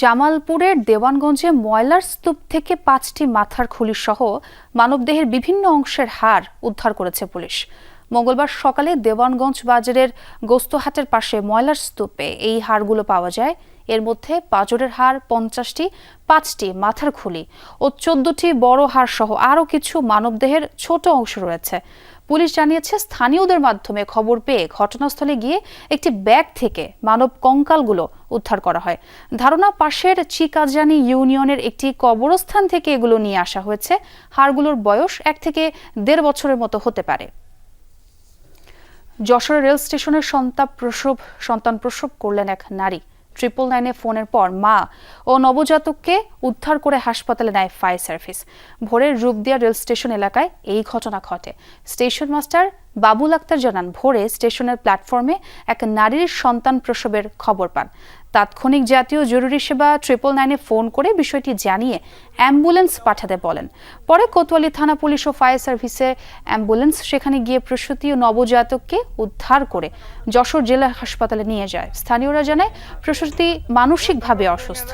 জামালপুরের দেওয়ানগঞ্জে ময়লার স্তূপ থেকে পাঁচটি মাথার খুলি সহ মানবদেহের বিভিন্ন অংশের হার উদ্ধার করেছে পুলিশ। মঙ্গলবার সকালে দেওয়ানগঞ্জ বাজারের গোস্তহাটের পাশে ময়লার স্তূপে এই হাড়গুলো পাওয়া যায়। এর মধ্যে পাঁজরের হাড় পঞ্চাশটি, পাঁচটি মাথার খুলি ও চোদ্দটি বড় হাড় সহ আরও কিছু মানবদেহের ছোট অংশ রয়েছে। পুলিশ জানিয়েছে, স্থানীয়দের মাধ্যমে খবর পেয়ে ঘটনাস্থলে গিয়ে একটি ব্যাগ থেকে মানব কঙ্কালগুলো উদ্ধার করা হয়। ধারণা, পাশের চিকাজানি ইউনিয়নের একটি কবরস্থান থেকে এগুলো নিয়ে আসা হয়েছে। হাড়গুলোর বয়স এক থেকে দেড় বছরের মতো হতে পারে। যশোর রেল স্টেশনের সন্তান প্রসব সন্তান প্রসব করলেন এক নারী। ট্রিপল নাইনে ফোনের পর মা ও নবজাতককে উদ্ধার করে হাসপাতালে নেয় ফায়ার সার্ভিস। ভোরের রূপদিয়া রেল স্টেশন এলাকায় এই ঘটনা ঘটে। স্টেশন মাস্টার বাবুল আক্তার জানান, ভোরে স্টেশনের প্ল্যাটফর্মে এক নারীর সন্তান প্রসবের খবর পান। তাৎক্ষণিক জাতীয় জরুরি সেবা ট্রিপল নাইনে ফোন করে বিষয়টি জানিয়ে অ্যাম্বুলেন্স পাঠাতে বলেন। পরে কোতোয়ালি থানা পুলিশ ও ফায়ার সার্ভিসে অ্যাম্বুলেন্স সেখানে গিয়ে প্রসূতি ও নবজাতককে উদ্ধার করে যশোর জেলা হাসপাতালে নিয়ে যায়। স্থানীয়রা জানায়, প্রসূতি মানসিকভাবে অসুস্থ।